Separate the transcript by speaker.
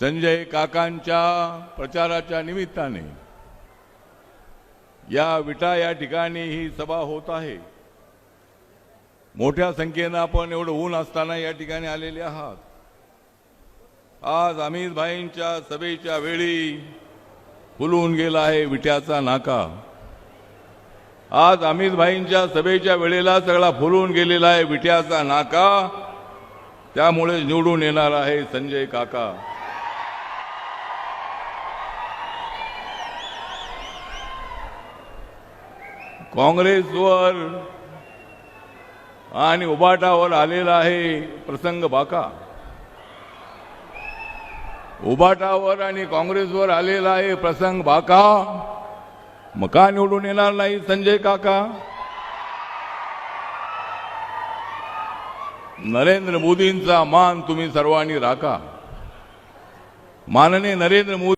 Speaker 1: संजय काकांच्या प्रचाराच्या निमित्ताने या विटा या ठिकाणी ही सभा होत आहे. मोठ्या संख्येनं आपण एवढं ऊन असताना या ठिकाणी आलेले आहात. आज अमित भाईंच्या सभेच्या वेळी फुलून गेला आहे विट्याचा नाका. आज अमित भाईंच्या सभेच्या वेळेला सगळा फुलून गेलेला आहे विट्याचा नाका. त्यामुळे निवडून येणार आहे संजय काका. काँग्रेसवर आणि उबाटावर आलेला आहे प्रसंग बाका. उबाटावर आणि काँग्रेसवर आलेला आहे प्रसंग बाका. मग का निवडून येणार नाही संजय काका. नरेंद्र मोदींचा मान तुम्ही सर्वांनी राखा. माननीय नरेंद्र मोदी